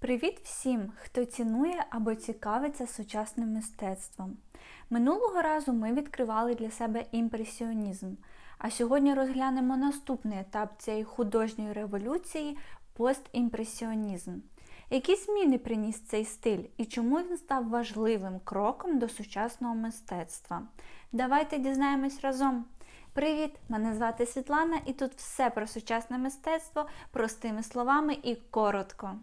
Привіт всім, хто цінує або цікавиться сучасним мистецтвом. Минулого разу ми відкривали для себе імпресіонізм, а сьогодні розглянемо наступний етап цієї художньої революції постімпресіонізм. Які зміни приніс цей стиль і чому він став важливим кроком до сучасного мистецтва? Давайте дізнаємось разом. Привіт! Мене звати Світлана і тут все про сучасне мистецтво простими словами і коротко.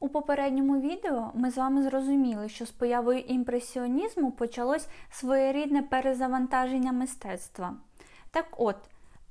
У попередньому відео ми з вами зрозуміли, що з появою імпресіонізму почалось своєрідне перезавантаження мистецтва. Так от,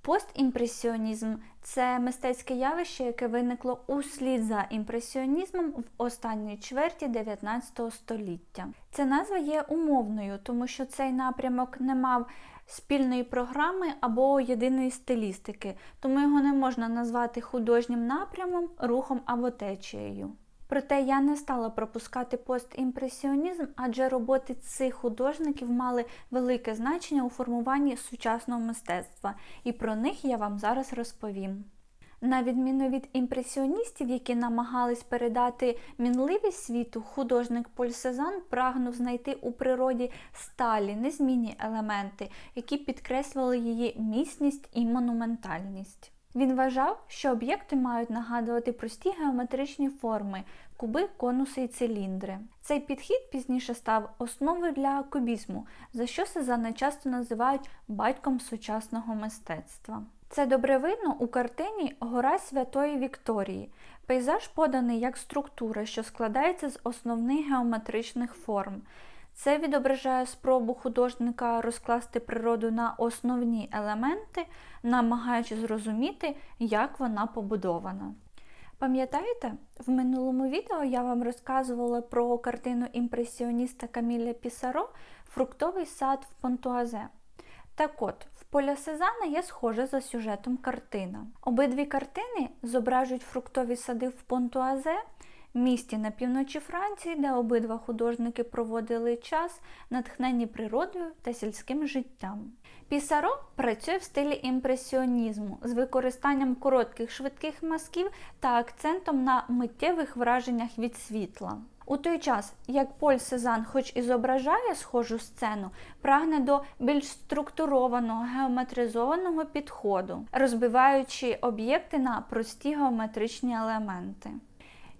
постімпресіонізм це мистецьке явище, яке виникло услід за імпресіонізмом в останній чверті 19 століття. Ця назва є умовною, тому що цей напрямок не мав спільної програми або єдиної стилістики, тому його не можна назвати художнім напрямом, рухом або течією. Проте я не стала пропускати постімпресіонізм, адже роботи цих художників мали велике значення у формуванні сучасного мистецтва, і про них я вам зараз розповім. На відміну від імпресіоністів, які намагались передати мінливість світу, художник Поль Сезанн прагнув знайти у природі сталі, незмінні елементи, які підкреслювали її міцність і монументальність. Він вважав, що об'єкти мають нагадувати прості геометричні форми, куби, конуси і циліндри. Цей підхід пізніше став основою для кубізму, за що Сезанна часто називають батьком сучасного мистецтва. Це добре видно у картині Гора Святої Вікторії. Пейзаж поданий як структура, що складається з основних геометричних форм. Це відображає спробу художника розкласти природу на основні елементи, намагаючись зрозуміти, як вона побудована. Пам'ятаєте, в минулому відео я вам розказувала про картину імпресіоніста Каміля Пісаро Фруктовий сад в Понтуазе. Так от, в Поля Сезана є схожа за сюжетом картина. Обидві картини зображують фруктові сади в Понтуазе, місті на півночі Франції, де обидва художники проводили час, натхнені природою та сільським життям. Пісаро працює в стилі імпресіонізму з використанням коротких швидких мазків та акцентом на миттєвих враженнях від світла. У той час, як Поль Сезанн, хоч і зображає схожу сцену, прагне до більш структурованого геометризованого підходу, розбиваючи об'єкти на прості геометричні елементи.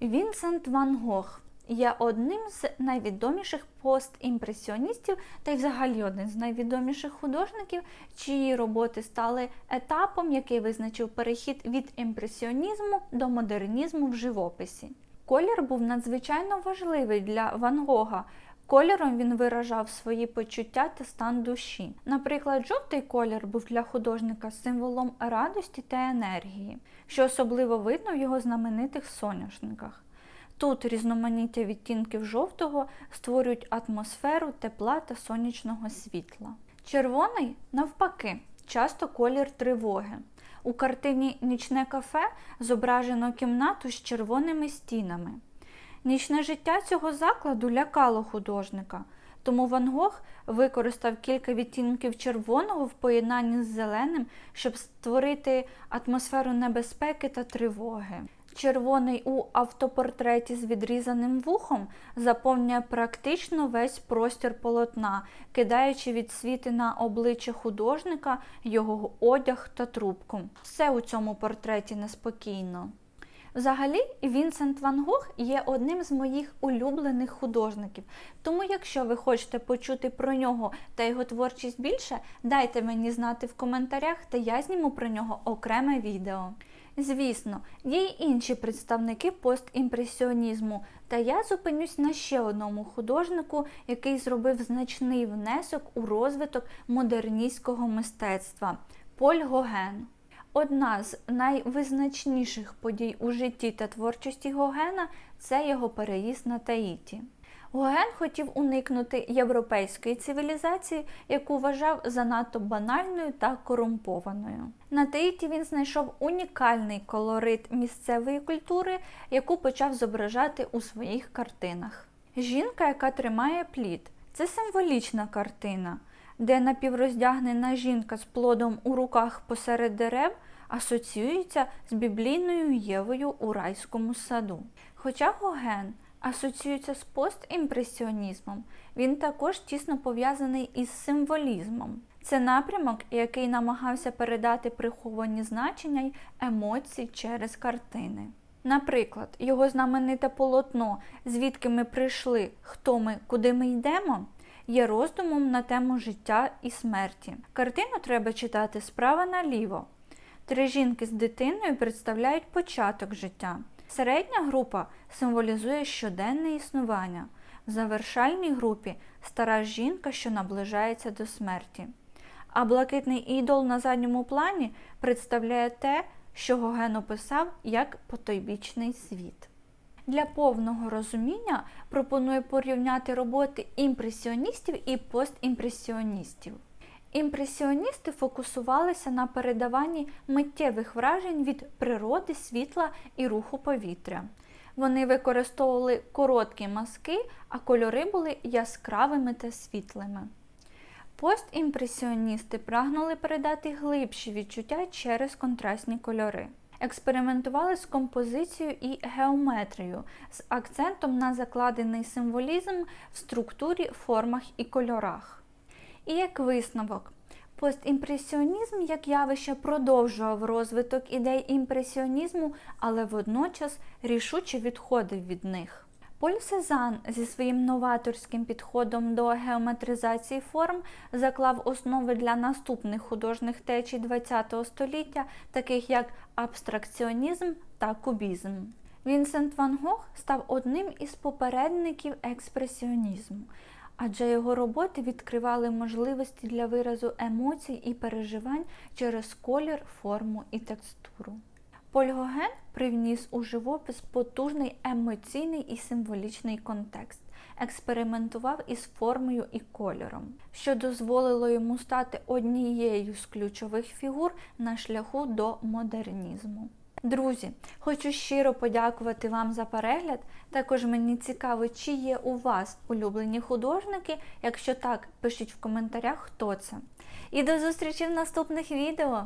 Вінсент Ван Гог є одним з найвідоміших постімпресіоністів та й взагалі один з найвідоміших художників, чиї роботи стали етапом, який визначив перехід від імпресіонізму до модернізму в живописі. Колір був надзвичайно важливий для Ван Гога. Кольором він виражав свої почуття та стан душі. Наприклад, жовтий колір був для художника символом радості та енергії, що особливо видно в його знаменитих соняшниках. Тут різноманіття відтінків жовтого створюють атмосферу тепла та сонячного світла. Червоний, навпаки, часто колір тривоги. У картині Нічне кафе зображено кімнату з червоними стінами. Нічне життя цього закладу лякало художника, тому Ван Гог використав кілька відтінків червоного в поєднанні з зеленим, щоб створити атмосферу небезпеки та тривоги. Червоний у автопортреті з відрізаним вухом заповнює практично весь простір полотна, кидаючи відсвіти на обличчя художника, його одяг та трубку. Все у цьому портреті неспокійно. Взагалі, Вінсент Ван Гог є одним з моїх улюблених художників. Тому, якщо ви хочете почути про нього та його творчість більше, дайте мені знати в коментарях, та я зніму про нього окреме відео. Звісно, є й інші представники постімпресіонізму, та я зупинюсь на ще одному художнику, який зробив значний внесок у розвиток модерністського мистецтва Поль Гоген. Одна з найвизначніших подій у житті та творчості Гогена це його переїзд на Таїті. Гоген хотів уникнути європейської цивілізації, яку вважав занадто банальною та корумпованою. На Таїті він знайшов унікальний колорит місцевої культури, яку почав зображати у своїх картинах. Жінка, яка тримає плід, це символічна картина, де напівроздягнена жінка з плодом у руках посеред дерев асоціюється з біблійною Євою у райському саду. Хоча Гоген асоціюється з постімпресіонізмом, він також тісно пов'язаний із символізмом. Це напрямок, який намагався передати приховані значення й емоції через картини. Наприклад, його знамените полотно Звідки ми прийшли, хто ми, куди ми йдемо, є роздумом на тему життя і смерті. Картину треба читати справа наліво. Три жінки з дитиною представляють початок життя. Середня група символізує щоденне існування. В завершальній групі стара жінка, що наближається до смерті. А блакитний ідол на задньому плані представляє те, що Гоген описав як потойбічний світ. Для повного розуміння пропоную порівняти роботи імпресіоністів і постімпресіоністів. Імпресіоністи фокусувалися на передаванні миттєвих вражень від природи, світла і руху повітря. Вони використовували короткі мазки, а кольори були яскравими та світлими. Постімпресіоністи прагнули передати глибші відчуття через контрастні кольори. Експериментували з композицією і геометрією з акцентом на закладений символізм в структурі, формах і кольорах. І як висновок, постімпресіонізм як явище продовжував розвиток ідей імпресіонізму, але водночас рішуче відходив від них. Поль Сезан зі своїм новаторським підходом до геометризації форм заклав основи для наступних художніх течій ХХ століття, таких як абстракціонізм та кубізм. Вінсент Ван Гог став одним із попередників експресіонізму, адже його роботи відкривали можливості для виразу емоцій і переживань через колір, форму і текстуру. Поль Гоген привніс у живопис потужний емоційний і символічний контекст, експериментував із формою і кольором, що дозволило йому стати однією з ключових фігур на шляху до модернізму. Друзі, хочу щиро подякувати вам за перегляд. Також мені цікаво, чи є у вас улюблені художники. Якщо так, пишіть в коментарях, хто це. І до зустрічі в наступних відео!